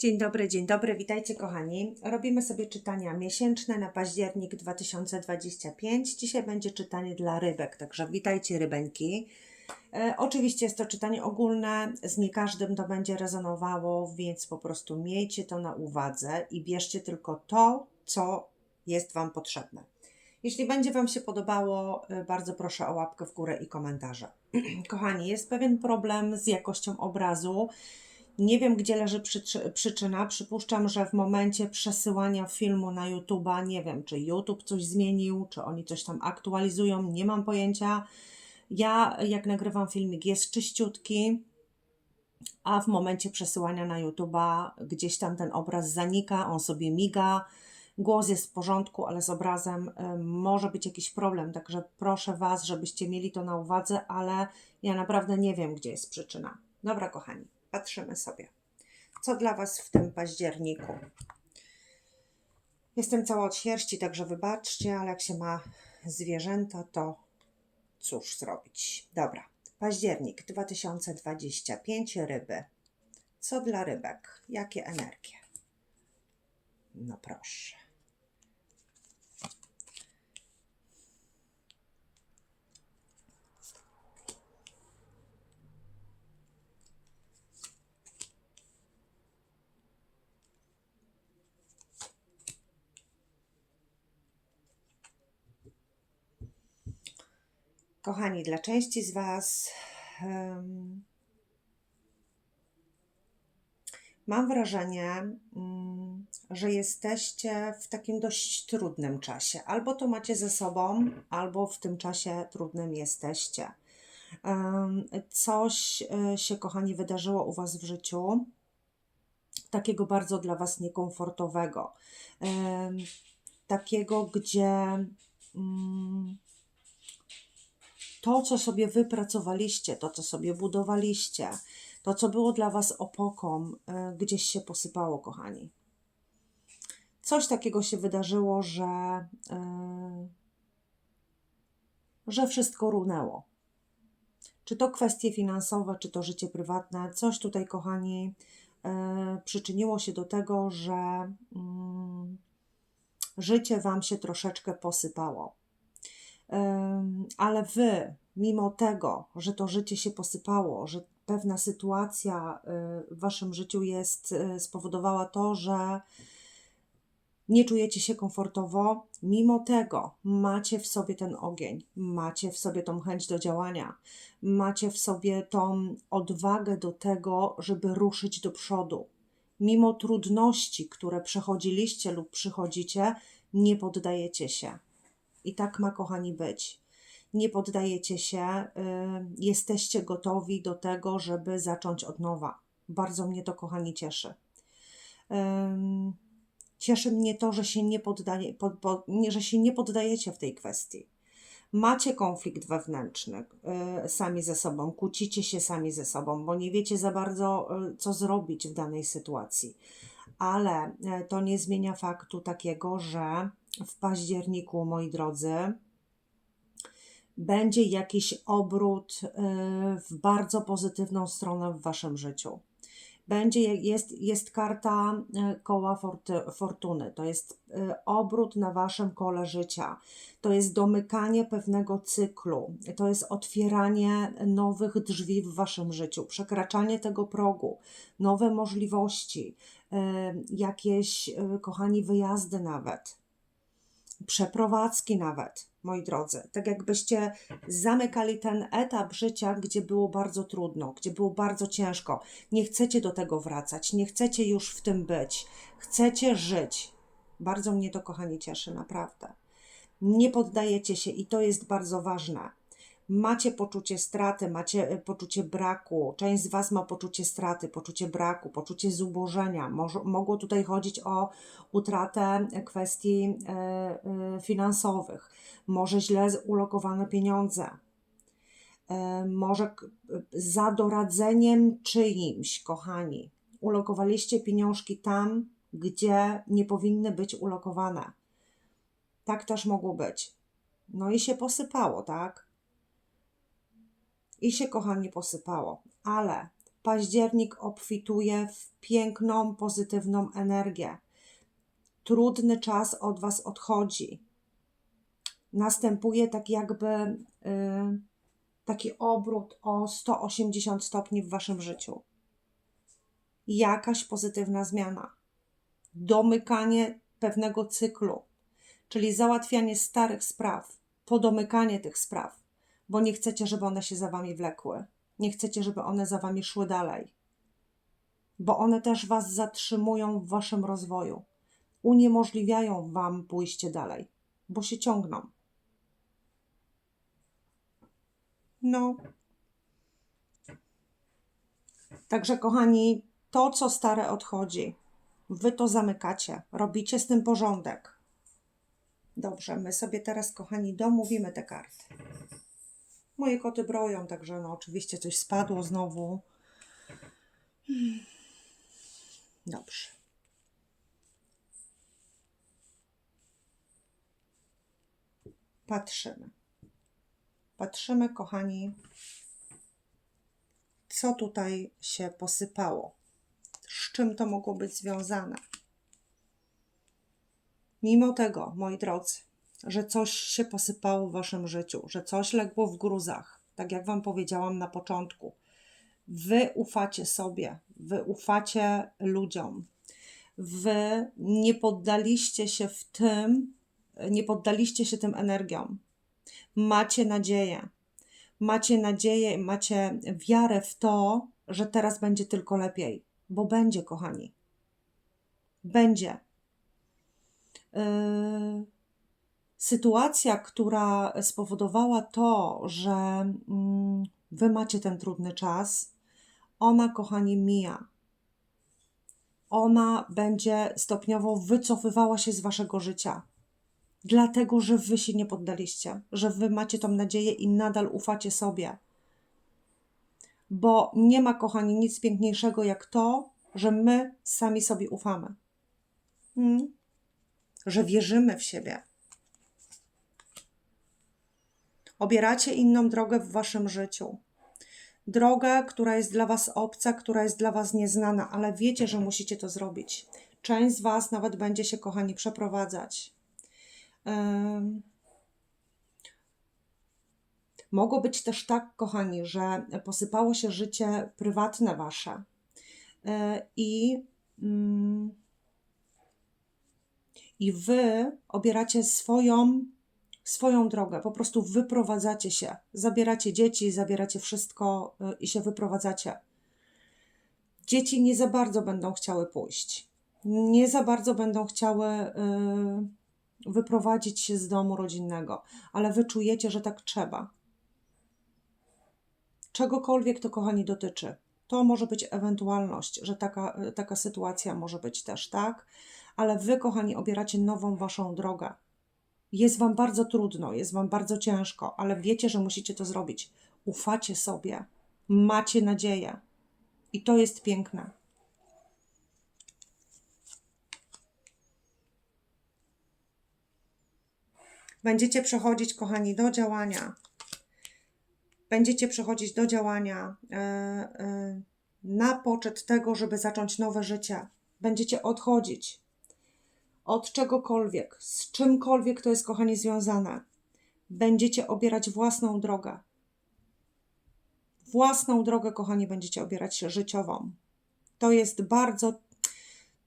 Dzień dobry, dzień dobry, witajcie kochani. Robimy sobie czytania miesięczne na październik 2025. Dzisiaj będzie czytanie dla rybek, także witajcie rybeńki. E, oczywiście jest to czytanie ogólne, z nie każdym to będzie rezonowało, więc po prostu miejcie to na uwadze i bierzcie tylko to, co jest Wam potrzebne. Jeśli będzie Wam się podobało, e, bardzo proszę o łapkę w górę i komentarze. Kochani, jest pewien problem z jakością obrazu. Nie wiem, gdzie leży przyczy- przyczyna. Przypuszczam, że w momencie przesyłania filmu na YouTube'a, nie wiem, czy YouTube coś zmienił, czy oni coś tam aktualizują, nie mam pojęcia. Ja, jak nagrywam filmik, jest czyściutki, a w momencie przesyłania na YouTube'a gdzieś tam ten obraz zanika, on sobie miga. Głos jest w porządku, ale z obrazem y, może być jakiś problem, także proszę Was, żebyście mieli to na uwadze, ale ja naprawdę nie wiem, gdzie jest przyczyna. Dobra, kochani, patrzymy sobie. Co dla Was w tym październiku? Jestem cała od sierści, także wybaczcie, ale jak się ma zwierzęta, to cóż zrobić. Dobra, październik 2025, ryby. Co dla rybek? Jakie energie? No proszę. Kochani, dla części z Was em, mam wrażenie, mm, że jesteście w takim dość trudnym czasie. Albo to macie ze sobą, albo w tym czasie trudnym jesteście. Em, Coś e, się, kochani, wydarzyło u Was w życiu, takiego bardzo dla Was niekomfortowego. Takiego, gdzie. mm, to, co sobie wypracowaliście, to, co sobie budowaliście, to, co było dla Was opoką, y, gdzieś się posypało, kochani. Coś takiego się wydarzyło, że, y, że wszystko runęło. Czy to kwestie finansowe, czy to życie prywatne, coś tutaj, kochani, y, przyczyniło się do tego, że mm, życie Wam się troszeczkę posypało. Ale wy, mimo tego, że to życie się posypało, że pewna sytuacja y, w waszym życiu jest, y, spowodowała to, że nie czujecie się komfortowo, mimo tego macie w sobie ten ogień, macie w sobie tą chęć do działania, macie w sobie tą odwagę do tego, żeby ruszyć do przodu. Mimo trudności, które przechodziliście lub przychodzicie, nie poddajecie się. I tak ma, kochani, być. Nie poddajecie się, y, jesteście gotowi do tego, żeby zacząć od nowa. Bardzo mnie to, kochani, cieszy. Cieszy mnie to, że się nie, poddaje, pod, pod, że się nie poddajecie w tej kwestii. Macie konflikt wewnętrzny y, sami ze sobą, kłócicie się sami ze sobą, bo nie wiecie za bardzo, y, co zrobić w danej sytuacji. Ale y, to nie zmienia faktu takiego, że w październiku, moi drodzy, będzie jakiś obrót y, w bardzo pozytywną stronę w waszym życiu. Będzie, jest, jest karta y, koła fortuny, to jest y, obrót na waszym kole życia, to jest domykanie pewnego cyklu, to jest otwieranie nowych drzwi w waszym życiu, przekraczanie tego progu, nowe możliwości, jakieś, kochani, wyjazdy nawet przeprowadzki nawet, moi drodzy. Tak jakbyście zamykali ten etap życia, gdzie było bardzo trudno, gdzie było bardzo ciężko. Nie chcecie do tego wracać, nie chcecie już w tym być. Chcecie żyć. Bardzo mnie to, kochani, cieszy, naprawdę. Nie poddajecie się i to jest bardzo ważne. Macie poczucie straty, macie y, poczucie braku. Część z Was ma poczucie straty, poczucie braku, poczucie zubożenia. Mogło tutaj chodzić o utratę kwestii y, y, finansowych, może źle ulokowane pieniądze, może za doradzeniem czyimś, kochani. Ulokowaliście pieniążki tam, gdzie nie powinny być ulokowane. Tak też mogło być. No i się posypało, tak? I się kochanie posypało. Ale Październik obfituje w piękną, pozytywną energię. Trudny czas od Was odchodzi. Następuje tak jakby y, taki obrót o 180 stopni w Waszym życiu. Jakaś pozytywna zmiana. Domykanie pewnego cyklu, czyli załatwianie starych spraw, podomykanie tych spraw, bo nie chcecie, żeby one się za Wami wlekły nie chcecie, żeby one za wami szły dalej, bo one też was zatrzymują w waszym rozwoju, uniemożliwiają wam pójście dalej, bo się ciągną. No. Także, kochani, to, co stare odchodzi, wy to zamykacie, robicie z tym porządek. Dobrze, my sobie teraz, kochani, domówimy te karty. Moje koty broją, także no oczywiście coś spadło znowu. Dobrze. Patrzymy. Patrzymy, kochani, co tutaj się posypało. Z czym to mogło być związane. Mimo tego, moi drodzy, że coś się posypało w waszym życiu, że coś legło w gruzach, tak jak wam powiedziałam na początku. Wy ufacie sobie, wy ufacie ludziom. Wy nie poddaliście się w tym, nie poddaliście się tym energiom. Macie nadzieję. Macie nadzieję, macie wiarę w to, że teraz będzie tylko lepiej, bo będzie, kochani. Będzie. Yy sytuacja, która spowodowała to, że mm, wy macie ten trudny czas, ona, kochani, mija. Ona będzie stopniowo wycofywała się z waszego życia. Dlatego, że wy się nie poddaliście, że wy macie tą nadzieję i nadal ufacie sobie. Bo nie ma, kochani, nic piękniejszego jak to, że my sami sobie ufamy. Hmm? Że wierzymy w siebie Obieracie inną drogę w waszym życiu. Drogę, która jest dla was obca, która jest dla was nieznana, ale wiecie, że musicie to zrobić. Część z was nawet będzie się, kochani, przeprowadzać. Mogło być też tak, kochani, że posypało się życie prywatne wasze e, i, mm, i wy obieracie swoją swoją drogę, po prostu wyprowadzacie się, zabieracie dzieci, zabieracie wszystko y, i się wyprowadzacie. Dzieci nie za bardzo będą chciały pójść, nie za bardzo będą chciały y, wyprowadzić się z domu rodzinnego, ale wy czujecie, że tak trzeba. Czegokolwiek to, kochani, dotyczy. To może być ewentualność, że taka, y, taka sytuacja może być też, tak? Ale wy, kochani, obieracie nową waszą drogę jest Wam bardzo trudno, jest Wam bardzo ciężko, ale wiecie, że musicie to zrobić. Ufacie sobie, macie nadzieję. I to jest piękne. Będziecie przechodzić, kochani, do działania. Będziecie przechodzić do działania yy, yy, na poczet tego, żeby zacząć nowe życie. Będziecie odchodzić od czegokolwiek, z czymkolwiek to jest, kochani, związane. Będziecie obierać własną drogę. Własną drogę, kochani, będziecie obierać życiową. To jest bardzo.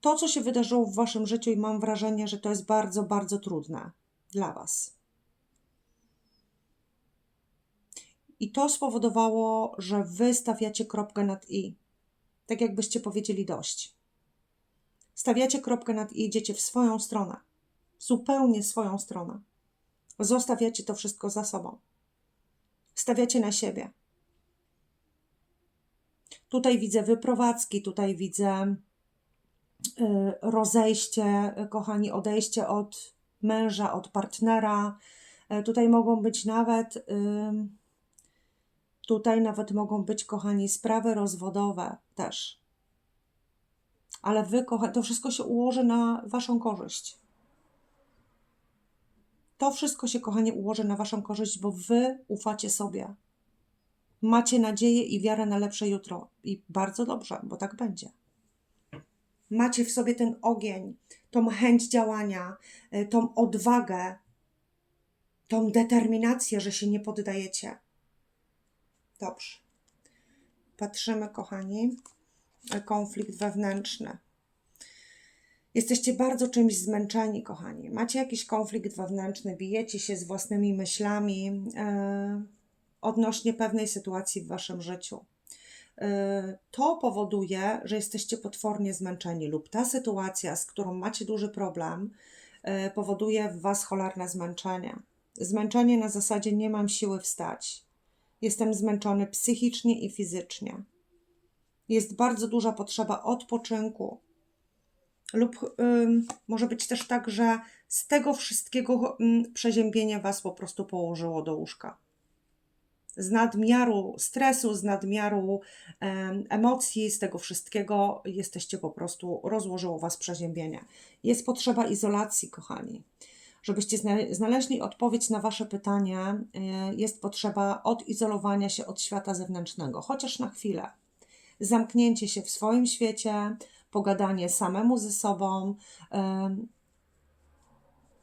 To, co się wydarzyło w waszym życiu, i mam wrażenie, że to jest bardzo, bardzo trudne dla was. I to spowodowało, że wy stawiacie kropkę nad i. Tak jakbyście powiedzieli dość. Stawiacie kropkę nad i idziecie w swoją stronę. Zupełnie swoją stronę. Zostawiacie to wszystko za sobą. Stawiacie na siebie. Tutaj widzę wyprowadzki, tutaj widzę y, rozejście, kochani, odejście od męża, od partnera. Y, tutaj mogą być nawet, y, tutaj nawet mogą być, kochani, sprawy rozwodowe też ale wy, kocha, to wszystko się ułoży na waszą korzyść. To wszystko się, kochanie, ułoży na waszą korzyść, bo wy ufacie sobie. Macie nadzieję i wiarę na lepsze jutro. I bardzo dobrze, bo tak będzie. Macie w sobie ten ogień, tą chęć działania, y, tą odwagę, tą determinację, że się nie poddajecie. Dobrze. Patrzymy, kochani, konflikt wewnętrzny. Jesteście bardzo czymś zmęczeni, kochani. Macie jakiś konflikt wewnętrzny, bijecie się z własnymi myślami yy, odnośnie pewnej sytuacji w waszym życiu. Yy, to powoduje, że jesteście potwornie zmęczeni, lub ta sytuacja, z którą macie duży problem, yy, powoduje w was cholerne zmęczenie. Zmęczenie na zasadzie nie mam siły wstać. Jestem zmęczony psychicznie i fizycznie. Jest bardzo duża potrzeba odpoczynku, lub może być też tak, że z tego wszystkiego przeziębienie Was po prostu położyło do łóżka. Z nadmiaru stresu, z nadmiaru emocji, z tego wszystkiego jesteście po prostu, rozłożyło Was przeziębienie. Jest potrzeba izolacji, kochani. Żebyście znaleźli odpowiedź na Wasze pytanie, y, jest potrzeba odizolowania się od świata zewnętrznego, chociaż na chwilę. Zamknięcie się w swoim świecie, pogadanie samemu ze sobą,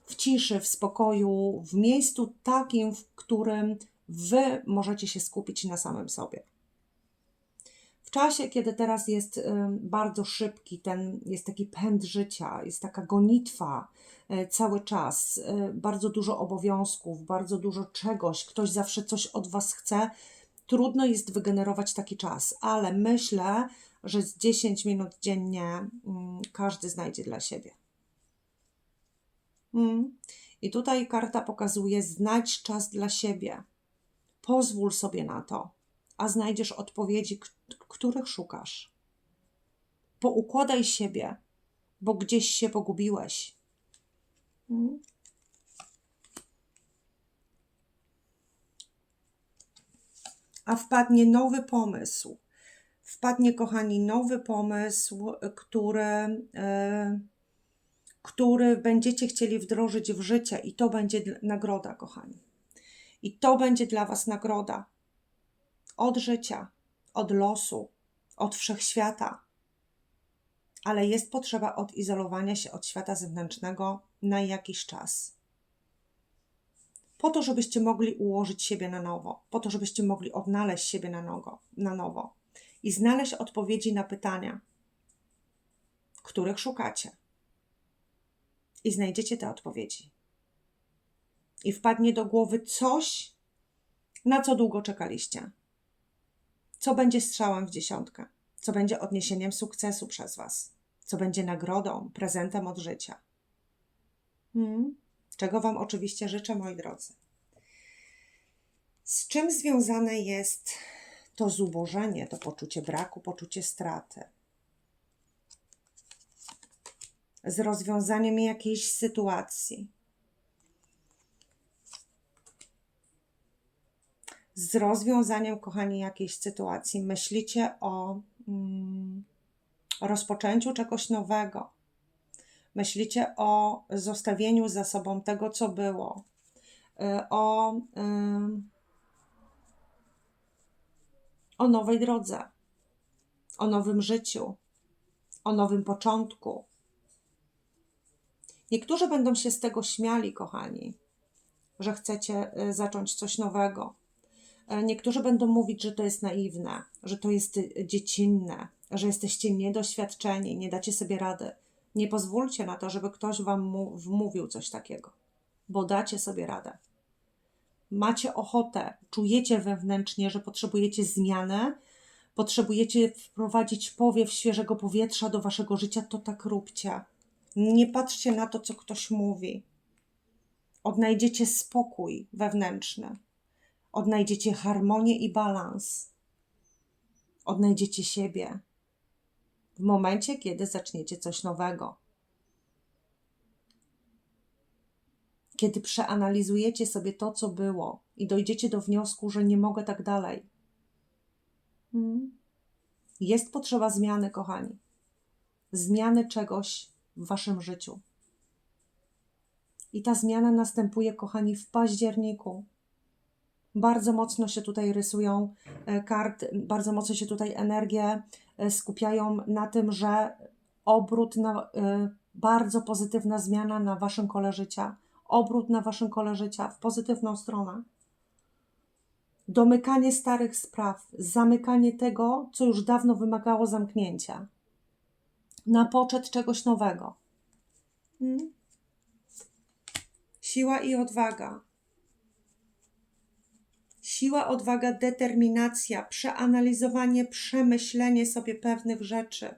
w ciszy, w spokoju, w miejscu takim, w którym wy możecie się skupić na samym sobie. W czasie, kiedy teraz jest bardzo szybki, ten jest taki pęd życia, jest taka gonitwa e, cały czas, e, bardzo dużo obowiązków, bardzo dużo czegoś, ktoś zawsze coś od was chce, trudno jest wygenerować taki czas, ale myślę, że z 10 minut dziennie mm, każdy znajdzie dla siebie. Mm. I tutaj karta pokazuje: znajdź czas dla siebie. Pozwól sobie na to, a znajdziesz odpowiedzi, których szukasz. Poukładaj siebie, bo gdzieś się pogubiłeś. A wpadnie nowy pomysł wpadnie, kochani, nowy pomysł, który, e, który będziecie chcieli wdrożyć w życie, i to będzie nagroda, kochani. I to będzie dla Was nagroda od życia, od losu, od wszechświata. Ale jest potrzeba odizolowania się od świata zewnętrznego na jakiś czas. Po to, żebyście mogli ułożyć siebie na nowo, po to, żebyście mogli odnaleźć siebie na, nogo, na nowo i znaleźć odpowiedzi na pytania, których szukacie. I znajdziecie te odpowiedzi. I wpadnie do głowy coś, na co długo czekaliście. Co będzie strzałem w dziesiątkę? Co będzie odniesieniem sukcesu przez Was? Co będzie nagrodą, prezentem od życia? Hmm? Czego Wam oczywiście życzę, moi drodzy. Z czym związane jest to zubożenie, to poczucie braku, poczucie straty. Z rozwiązaniem jakiejś sytuacji. Z rozwiązaniem, kochani, jakiejś sytuacji. Myślicie o mm, rozpoczęciu czegoś nowego. Myślicie o zostawieniu za sobą tego, co było, y, o y, o nowej drodze, o nowym życiu, o nowym początku. Niektórzy będą się z tego śmiali, kochani, że chcecie y, zacząć coś nowego. E, niektórzy będą mówić, że to jest naiwne, że to jest dziecinne, że jesteście niedoświadczeni, nie dacie sobie rady. Nie pozwólcie na to, żeby ktoś wam wmówił coś takiego, bo dacie sobie radę macie ochotę, czujecie wewnętrznie, że potrzebujecie zmiany, potrzebujecie wprowadzić powiew świeżego powietrza do waszego życia, to tak róbcie. Nie patrzcie na to, co ktoś mówi. Odnajdziecie spokój wewnętrzny, odnajdziecie harmonię i balans, odnajdziecie siebie w momencie, kiedy zaczniecie coś nowego. kiedy przeanalizujecie sobie to, co było i dojdziecie do wniosku, że nie mogę tak dalej. Hmm. Jest potrzeba zmiany, kochani. Zmiany czegoś w waszym życiu. I ta zmiana następuje, kochani, w październiku. Bardzo mocno się tutaj rysują e, kart, bardzo mocno się tutaj energie skupiają na tym, że obrót na e, bardzo pozytywna zmiana na waszym kole życia, obrót na waszym kole życia w pozytywną stronę. Domykanie starych spraw, zamykanie tego, co już dawno wymagało zamknięcia, na poczet czegoś nowego. Mm. Siła i odwaga. Siła, odwaga, determinacja, przeanalizowanie, przemyślenie sobie pewnych rzeczy.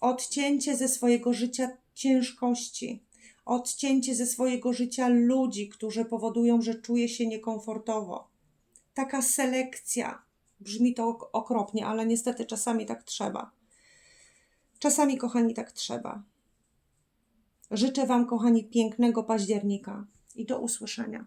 Odcięcie ze swojego życia ciężkości, odcięcie ze swojego życia ludzi, którzy powodują, że czuje się niekomfortowo. Taka selekcja. Brzmi to ok- okropnie, ale niestety czasami tak trzeba. Czasami, kochani, tak trzeba. Życzę Wam, kochani, pięknego października i do usłyszenia.